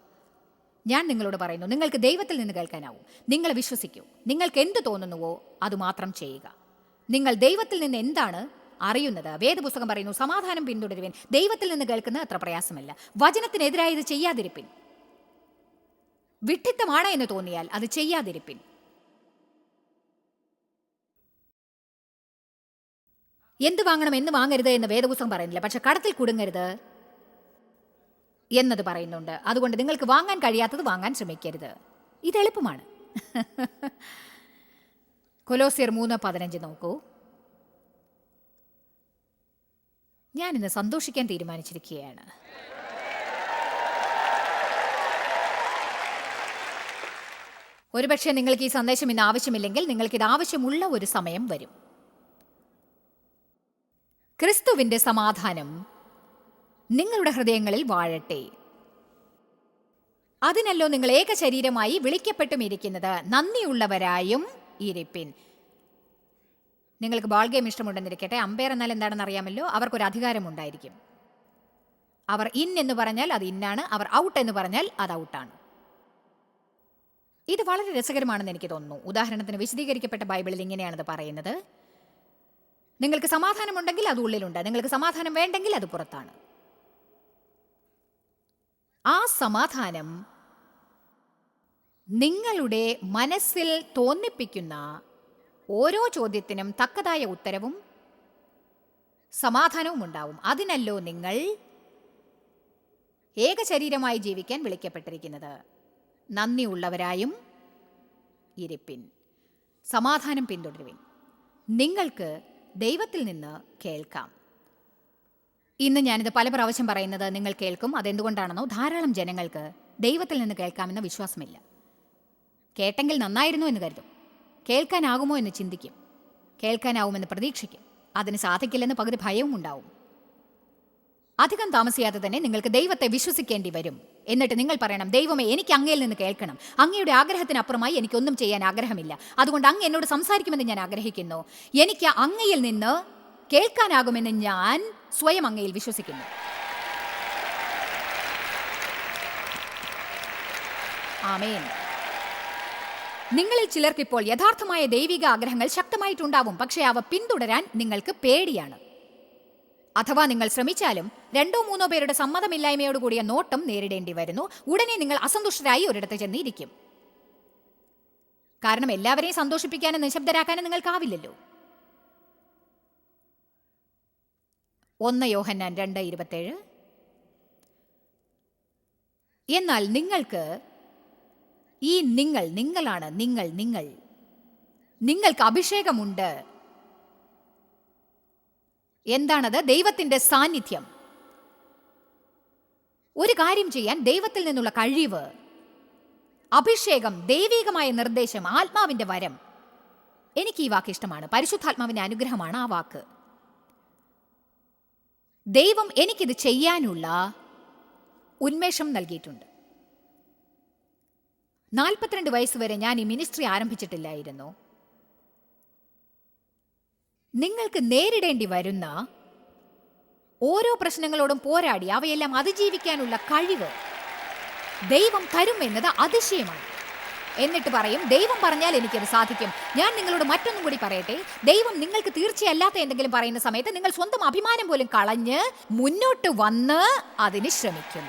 ഞാൻ നിങ്ങളോട് പറയുന്നു നിങ്ങൾക്ക് ദൈവത്തിൽ നിന്ന് കേൾക്കാനാവും. നിങ്ങൾ വിശ്വസിക്കൂ. നിങ്ങൾക്ക് എന്ത് തോന്നുന്നുവോ അത് മാത്രം ചെയ്യുക. നിങ്ങൾ ദൈവത്തിൽ നിന്ന് എന്താണ് അറിയുന്നത്? വേദപുസ്തകം പറയുന്നു സമാധാനം പിന്തുടരുവിൻ. ദൈവത്തിൽ നിന്ന് കേൾക്കുന്നത് അത്ര പ്രയാസമല്ല. വചനത്തിനെതിരായത് ചെയ്യാതിരിപ്പിൻ. വിഡ്ഢിത്തമാണ് എന്ന് തോന്നിയാൽ അത് ചെയ്യാതിരിപ്പിൻ. എന്ത് വാങ്ങണം എന്ന് വാങ്ങരുത് എന്ന് വേദപുസ്തകം പറയുന്നില്ല. പക്ഷെ കടത്തിൽ കുടുങ്ങരുത് എന്നത് പറയുന്നുണ്ട്. അതുകൊണ്ട് നിങ്ങൾക്ക് വാങ്ങാൻ കഴിയാത്തത് വാങ്ങാൻ ശ്രമിക്കരുത്. ഇത് എളുപ്പമാണ്. കൊലോസിയർ മൂന്ന് പതിനഞ്ച് നോക്കൂ. ഞാൻ ഇന്ന് സന്തോഷിക്കാൻ തീരുമാനിച്ചിരിക്കുകയാണ്. ഒരുപക്ഷെ നിങ്ങൾക്ക് ഈ സന്ദേശം ഇന്ന് ആവശ്യമില്ലെങ്കിൽ നിങ്ങൾക്ക് ഇത് ആവശ്യമുള്ള ഒരു സമയം വരും. ക്രിസ്തുവിന്റെ സമാധാനം നിങ്ങളുടെ ഹൃദയങ്ങളിൽ വാഴട്ടെ. അതിനല്ലോ നിങ്ങൾ ഏക ശരീരമായി വിളിക്കപ്പെട്ടും ഇരിക്കുന്നത് നന്ദിയുള്ളവരായും ഇരിപ്പിൻ. നിങ്ങൾക്ക് ബാൾ ഗെയിം ഇഷ്ടമുണ്ടെന്നിരിക്കട്ടെ അമ്പയർ എന്നാൽ എന്താണെന്ന് അറിയാമല്ലോ? അവർക്കൊരു അധികാരമുണ്ടായിരിക്കും അവർ ഇൻ എന്ന് പറഞ്ഞാൽ അത് ഇന്നാണ് അവർ ഔട്ട് എന്ന് പറഞ്ഞാൽ അത് ഔട്ടാണ് ഇത് വളരെ രസകരമാണെന്ന് എനിക്ക് തോന്നുന്നു. ഉദാഹരണത്തിന് വിശദീകരിക്കപ്പെട്ട ബൈബിളിൽ ഇങ്ങനെയാണത് പറയുന്നത്. നിങ്ങൾക്ക് സമാധാനമുണ്ടെങ്കിൽ അത് ഉള്ളിലുണ്ട്. നിങ്ങൾക്ക് സമാധാനം വേണ്ടെങ്കിൽ അത് പുറത്താണ്. ആ സമാധാനം നിങ്ങളുടെ മനസ്സിൽ തോന്നിപ്പിക്കുന്ന ഓരോ ചോദ്യത്തിനും തക്കതായ ഉത്തരവും സമാധാനവും ഉണ്ടാവും. അതിനല്ലോ നിങ്ങൾ ഏകശരീരമായി ജീവിക്കാൻ വിളിക്കപ്പെട്ടിരിക്കുന്നത്. നന്ദിയുള്ളവരായും ഇരിപ്പിൻ. സമാധാനം പിന്തുടരുവിൻ. നിങ്ങൾക്ക് ദൈവത്തിൽ നിന്ന് കേൾക്കാം. ഇന്ന് ഞാനിത് പല പ്രാവശ്യം പറയുന്നത് നിങ്ങൾ കേൾക്കും. അതെന്തുകൊണ്ടാണെന്നോ ധാരാളം ജനങ്ങൾക്ക് ദൈവത്തിൽ നിന്ന് കേൾക്കാമെന്ന വിശ്വാസമില്ല. കേട്ടെങ്കിൽ നന്നായിരുന്നു എന്ന് കരുതും. കേൾക്കാനാകുമോ എന്ന് ചിന്തിക്കും. കേൾക്കാനാവുമെന്ന് പ്രതീക്ഷിക്കും. അതിന് സാധിക്കില്ലെന്ന് പകുതി ഭയവും ഉണ്ടാവും. അധികം താമസിയാതെ തന്നെ നിങ്ങൾക്ക് ദൈവത്തെ വിശ്വസിക്കേണ്ടി വരും. എന്നിട്ട് നിങ്ങൾ പറയണം ദൈവമേ എനിക്ക് അങ്ങയിൽ നിന്ന് കേൾക്കണം. അങ്ങയുടെ ആഗ്രഹത്തിനപ്പുറമായി എനിക്കൊന്നും ചെയ്യാൻ ആഗ്രഹമില്ല. അതുകൊണ്ട് അങ്ങ് എന്നോട് സംസാരിക്കുമെന്ന് ഞാൻ ആഗ്രഹിക്കുന്നു. എനിക്ക് അങ്ങയിൽ നിന്ന് കേൾക്കാനാകുമെന്ന് ഞാൻ സ്വയം അങ്ങയിൽ വിശ്വസിക്കുന്നു. ആമേൻ. നിങ്ങളിൽ ചിലർക്കിപ്പോൾ യഥാർത്ഥമായ ദൈവിക ആഗ്രഹങ്ങൾ ശക്തമായിട്ടുണ്ടാവും. പക്ഷേ അവ പിന്തുടരാൻ നിങ്ങൾക്ക് പേടിയാണ്. അഥവാ നിങ്ങൾ ശ്രമിച്ചാലും രണ്ടോ മൂന്നോ പേരുടെ സമ്മതമില്ലായ്മയോടുകൂടിയ നോട്ടം നേരിടേണ്ടി വരുന്നു. ഉടനെ നിങ്ങൾ അസന്തുഷ്ടരായി ഒരിടത്ത് ചെന്നിരിക്കും. കാരണം എല്ലാവരെയും സന്തോഷിപ്പിക്കാനും നിശബ്ദരാക്കാനും നിങ്ങൾക്കാവില്ലല്ലോ. ഒന്ന് യോഹന്നാൻ രണ്ട് ഇരുപത്തേഴ്. എന്നാൽ നിങ്ങൾക്ക് ഈ നിങ്ങൾ നിങ്ങളാണ് നിങ്ങൾ നിങ്ങൾ. നിങ്ങൾക്ക് അഭിഷേകമുണ്ട്. എന്താണത്? ദൈവത്തിന്റെ സാന്നിധ്യം. ഒരു കാര്യം ചെയ്യാൻ ദൈവത്തിൽ നിന്നുള്ള കഴിവ് അഭിഷേകം ദൈവികമായ നിർദ്ദേശം ആത്മാവിന്റെ വരം എനിക്ക് ഈ വാക്ക് ഇഷ്ടമാണ്. പരിശുദ്ധാത്മാവിന്റെ അനുഗ്രഹമാണ് ആ വാക്ക്. ദൈവം എനിക്കിത് ചെയ്യാനുള്ള ഉന്മേഷം നൽകിയിട്ടുണ്ട്. നാൽപ്പത്തിരണ്ട് വയസ്സ് വരെ ഞാൻ ഈ മിനിസ്ട്രി ആരംഭിച്ചിട്ടില്ലായിരുന്നു. നിങ്ങൾക്ക് നേരിടേണ്ടി വരുന്ന ഓരോ പ്രശ്നങ്ങളോടും പോരാടി അവയെല്ലാം അതിജീവിക്കാനുള്ള കഴിവ് ദൈവം തരും എന്നത് അതിശയമാണ്. എന്നിട്ട് പറയും ദൈവം പറഞ്ഞാൽ എനിക്കത് സാധിക്കും. ഞാൻ നിങ്ങളോട് മറ്റൊന്നും കൂടി പറയട്ടെ. ദൈവം നിങ്ങൾക്ക് തീർച്ചയല്ലാത്ത എന്തെങ്കിലും പറയുന്ന സമയത്ത് നിങ്ങൾ സ്വന്തം അഭിമാനം പോലും കളഞ്ഞ് മുന്നോട്ട് വന്ന് അതിന് ശ്രമിക്കും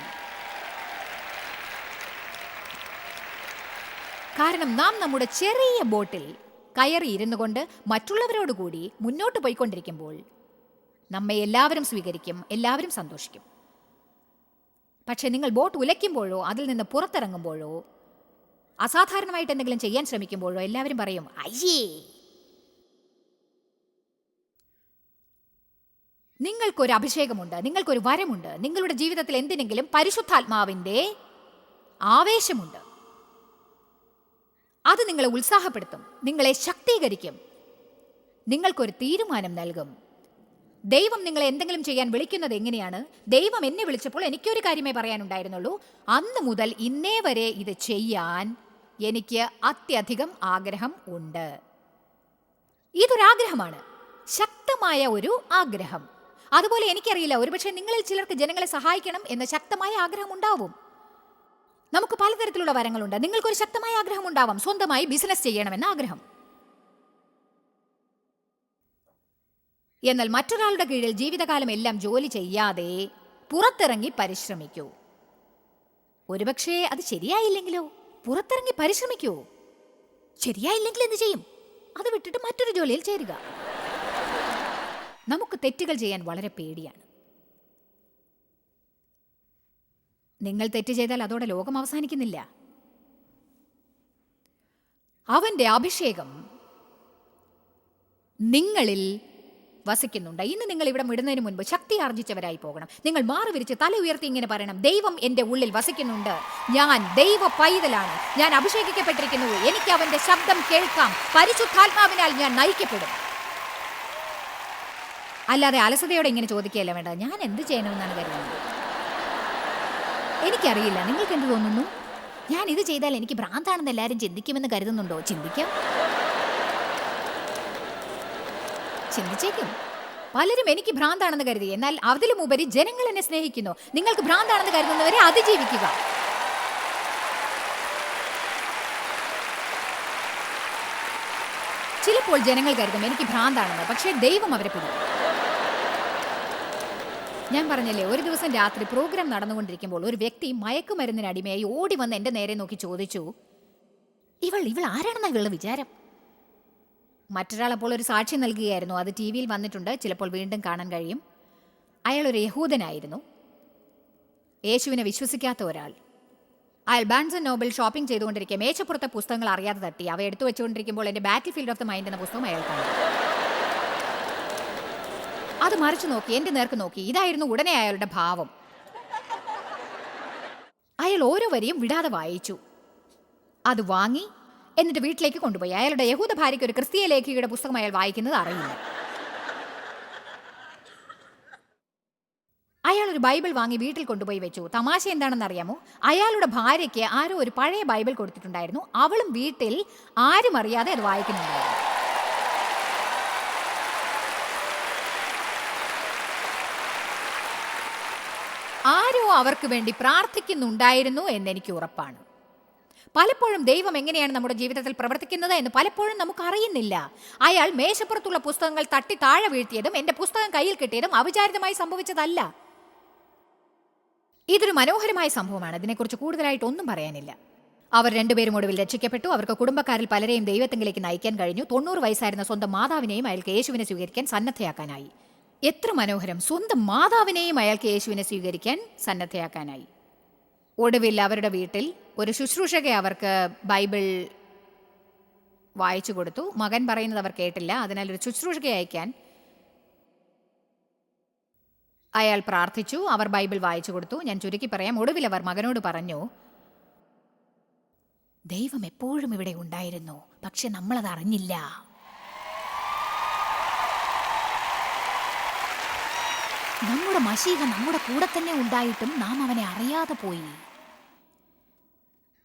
കാരണം നാം നമ്മുടെ ചെറിയ ബോട്ടിൽ കയറി ഇരുന്നു കൊണ്ട് മറ്റുള്ളവരോടുകൂടി മുന്നോട്ട് പോയിക്കൊണ്ടിരിക്കുമ്പോൾ നമ്മെ എല്ലാവരും സ്വീകരിക്കും എല്ലാവരും സന്തോഷിക്കും. പക്ഷെ നിങ്ങൾ ബോട്ട് ഉലയ്ക്കുമ്പോഴോ അതിൽ നിന്ന് പുറത്തിറങ്ങുമ്പോഴോ അസാധാരണമായിട്ട് എന്തെങ്കിലും ചെയ്യാൻ ശ്രമിക്കുമ്പോഴോ എല്ലാവരും പറയും അയ്യേ! നിങ്ങൾക്കൊരു അഭിഷേകമുണ്ട് നിങ്ങൾക്കൊരു വരമുണ്ട് നിങ്ങളുടെ ജീവിതത്തിൽ എന്തിനെങ്കിലും പരിശുദ്ധാത്മാവിന്റെ ആവേശമുണ്ട്. അത് നിങ്ങളെ ഉത്സാഹപ്പെടുത്തും നിങ്ങളെ ശക്തീകരിക്കും. നിങ്ങൾക്കൊരു തീരുമാനം നൽകും. ദൈവം നിങ്ങളെ എന്തെങ്കിലും ചെയ്യാൻ വിളിക്കുന്നത് എങ്ങനെയാണ്? ദൈവം എന്നെ വിളിച്ചപ്പോൾ എനിക്കൊരു കാര്യമേ പറയാനുണ്ടായിരുന്നുള്ളൂ. അന്ന് മുതൽ ഇന്നേ വരെ ഇത് ചെയ്യാൻ എനിക്ക് അത്യധികം ആഗ്രഹം ഉണ്ട്. ഇതൊരാഗ്രഹമാണ്. ശക്തമായ ഒരു ആഗ്രഹം. അതുപോലെ എനിക്കറിയില്ല ഒരുപക്ഷെ നിങ്ങളിൽ ചിലർക്ക് ജനങ്ങളെ സഹായിക്കണം എന്ന ശക്തമായ ആഗ്രഹം ഉണ്ടാവും. നമുക്ക് പലതരത്തിലുള്ള വരങ്ങളുണ്ട്. നിങ്ങൾക്കൊരു ശക്തമായ ആഗ്രഹം ഉണ്ടാവാം. സ്വന്തമായി ബിസിനസ് ചെയ്യണമെന്ന ആഗ്രഹം. എന്നാൽ മറ്റൊരാളുടെ കീഴിൽ ജീവിതകാലം എല്ലാം ജോലി ചെയ്യാതെ പുറത്തിറങ്ങി പരിശ്രമിക്കൂ. ഒരുപക്ഷേ അത് ശരിയായില്ലെങ്കിലോ? പുറത്തിറങ്ങി പരിശ്രമിക്കൂ. ശരിയായില്ലെങ്കിൽ എന്ത് ചെയ്യും? അത് വിട്ടിട്ട് മറ്റൊരു ജോലിയിൽ ചേരുക. നമുക്ക് തെറ്റുകൾ ചെയ്യാൻ വളരെ പേടിയാണ്. നിങ്ങൾ തെറ്റ് ചെയ്താൽ അതോടെ ലോകം അവസാനിക്കുന്നില്ല. അവന്റെ അഭിഷേകം നിങ്ങളിൽ വസിക്കുന്നുണ്ട്. ഇന്ന് നിങ്ങൾ ഇവിടെ വിടുന്നതിന് മുൻപ് ശക്തി ആർജിച്ചവരായി പോകണം. നിങ്ങൾ മാറി വിരിച്ച് തല ഉയർത്തി ഇങ്ങനെ പറയണം ദൈവം എന്റെ ഉള്ളിൽ വസിക്കുന്നുണ്ട്. ഞാൻ ദൈവ പൈതലാണ്. ഞാൻ അഭിഷേകിക്കപ്പെട്ടിരിക്കുന്നു. എനിക്ക് അവന്റെ ശബ്ദം കേൾക്കാം. പരിശുദ്ധാത്മാവിനാൽ ഞാൻ നയിക്കപ്പെടും. അല്ലാതെ അലസതയോടെ ഇങ്ങനെ ചോദിക്കുകയല്ല വേണ്ട ഞാൻ എന്ത് ചെയ്യണമെന്നാണ് കരുതുന്നത്? എനിക്കറിയില്ല. നിങ്ങൾക്ക് എന്ത് തോന്നുന്നു? ഞാൻ ഇത് ചെയ്താൽ എനിക്ക് ഭ്രാന്താണെന്ന് എല്ലാവരും ചിന്തിക്കുമെന്ന് കരുതുന്നുണ്ടോ? ചിന്തിക്കാം. ചിന്തിച്ചേക്കും. പലരും എനിക്ക് ഭ്രാന്താണെന്ന് കരുതി. എന്നാൽ അതിലും ഉപരി ജനങ്ങൾ എന്നെ സ്നേഹിക്കുന്നു. നിങ്ങൾക്ക് ഭ്രാന്താണെന്ന് കരുതുന്നവരെ അതിജീവിക്കുക. ചിലപ്പോൾ ജനങ്ങൾ കരുതും എനിക്ക് ഭ്രാന്താണെന്ന് പക്ഷേ ദൈവം അവരെ പിടിക്കും. ഞാൻ പറഞ്ഞല്ലേ ഒരു ദിവസം രാത്രി പ്രോഗ്രാം നടന്നുകൊണ്ടിരിക്കുമ്പോൾ ഒരു വ്യക്തി മയക്കുമരുന്നിന് അടിമയായി ഓടി വന്ന് എന്റെ നേരെ നോക്കി ചോദിച്ചു ഇവൾ ഇവൾ ആരാണെന്നാ ഇവളുടെ വിചാരം? മറ്റൊരാൾ അപ്പോൾ ഒരു സാക്ഷി നൽകുകയായിരുന്നു. അത് ടി വിയിൽ വന്നിട്ടുണ്ട്. ചിലപ്പോൾ വീണ്ടും കാണാൻ കഴിയും. അയാൾ ഒരു യഹൂദനായിരുന്നു. യേശുവിനെ വിശ്വസിക്കാത്ത ഒരാൾ. അയാൾ ബാൻസ് ആൻഡ് നോബൽ ഷോപ്പിംഗ് ചെയ്തുകൊണ്ടിരിക്കുക മേശപ്പുറത്തെ പുസ്തകങ്ങൾ അറിയാതെ തട്ടി. അവ എടുത്തു വെച്ചുകൊണ്ടിരിക്കുമ്പോൾ എന്റെ battle field of the mind എന്ന പുസ്തകം അയാൾ കണ്ടു. അത് മറിച്ചു നോക്കി എന്റെ നേർക്ക് നോക്കി. ഇതായിരുന്നു ഉടനെ അയാളുടെ ഭാവം. അയാൾ ഓരോ വരിയും വിടാതെ വായിച്ചു. അത് വാങ്ങി എന്നിട്ട് വീട്ടിലേക്ക് കൊണ്ടുപോയി. അയാളുടെ യഹൂദ ഭാര്യയ്ക്ക് ഒരു ക്രിസ്തീയ ലേഖികയുടെ പുസ്തകം അയാൾ വായിക്കുന്നത് അറിയില്ല. അയാൾ ഒരു ബൈബിൾ വാങ്ങി വീട്ടിൽ കൊണ്ടുപോയി വെച്ചു. തമാശ എന്താണെന്ന് അറിയാമോ അയാളുടെ ഭാര്യയ്ക്ക് ആരോ ഒരു പഴയ ബൈബിൾ കൊടുത്തിട്ടുണ്ടായിരുന്നു. അവളും വീട്ടിൽ ആരും അറിയാതെ അത് വായിക്കുന്നുണ്ടായിരുന്നു ആരോ അവർക്ക് വേണ്ടി പ്രാർത്ഥിക്കുന്നുണ്ടായിരുന്നു എന്നെനിക്ക് ഉറപ്പാണ്. പലപ്പോഴും ദൈവം എങ്ങനെയാണ് നമ്മുടെ ജീവിതത്തിൽ പ്രവർത്തിക്കുന്നത് എന്ന് പലപ്പോഴും നമുക്ക് അറിയുന്നില്ല അയാൾ മേശപ്പുറത്തുള്ള പുസ്തകങ്ങൾ തട്ടി താഴെ വീഴ്ത്തിയതും എന്റെ പുസ്തകം കയ്യിൽ കിട്ടിയതും അവിചാരിതമായി സംഭവിച്ചതല്ല. ഇതൊരു മനോഹരമായ സംഭവമാണ്. ഇതിനെക്കുറിച്ച് കൂടുതലായിട്ട് ഒന്നും പറയാനില്ല. അവർ രണ്ടുപേരും ഒടുവിൽ രക്ഷിക്കപ്പെട്ടു. അവർക്ക് കുടുംബക്കാരിൽ പലരെയും ദൈവത്തിലേക്ക് നയിക്കാൻ കഴിഞ്ഞു. തൊണ്ണൂറ് വയസ്സായിരുന്ന സ്വന്തം മാതാവിനെയും അയാൾക്ക് യേശുവിനെ സ്വീകരിക്കാൻ സന്നദ്ധയാക്കാനായി. എത്ര മനോഹരം. സ്വന്തം മാതാവിനെയും അയാൾക്ക് യേശുവിനെ സ്വീകരിക്കാൻ സന്നദ്ധയാക്കാനായി. ഒടുവിൽ അവരുടെ വീട്ടിൽ ഒരു ശുശ്രൂഷക അവർക്ക് ബൈബിൾ വായിച്ചു കൊടുത്തു. മകൻ പറയുന്നത് അവർ കേട്ടില്ല. അതിനാൽ ഒരു ശുശ്രൂഷക അയക്കാൻ അയാൾ പ്രാർത്ഥിച്ചു. അവർ ബൈബിൾ വായിച്ചു കൊടുത്തു. ഞാൻ ചുരുക്കി പറയാം. ഒടുവിൽ അവർ മകനോട് പറഞ്ഞു ദൈവം എപ്പോഴും ഇവിടെ ഉണ്ടായിരുന്നു. പക്ഷെ നമ്മളത് അറിഞ്ഞില്ല. നമ്മുടെ മഷീഹ നമ്മുടെ കൂടെ തന്നെ ഉണ്ടായിട്ടും നാം അവനെ അറിയാതെ പോയി.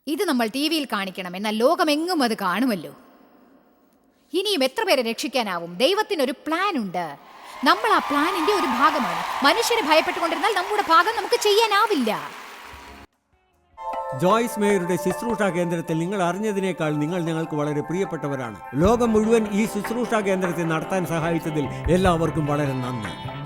ഇത് നമ്മൾ ടി വിയിൽ കാണിക്കണം എന്നാൽ ലോകമെങ്ങും അത് കാണുമല്ലോ. ഇനിയും എത്ര പേരെ രക്ഷിക്കാനാവും? ദൈവത്തിനൊരു പ്ലാൻ ഉണ്ട് നമ്മൾ ആ പ്ലാനിന്റെ ഒരു ഭാഗമാണ്. മനുഷ്യരെ ഭയപ്പെട്ടുകൊണ്ടിരുന്നാൽ നമ്മുടെ ഭാഗം നമുക്ക് ചെയ്യാനാവില്ല. ജോയ്സ് മേയറുടെ ശുശ്രൂഷ കേന്ദ്രത്തിൽ നിങ്ങൾ അറിഞ്ഞതിനേക്കാൾ നിങ്ങൾ ഞങ്ങൾക്ക് വളരെ പ്രിയപ്പെട്ടവരാണ്. ലോകം മുഴുവൻ ഈ ശുശ്രൂഷ കേന്ദ്രത്തെ നടത്താൻ സഹായിച്ചതിൽ എല്ലാവർക്കും വളരെ നന്ദി.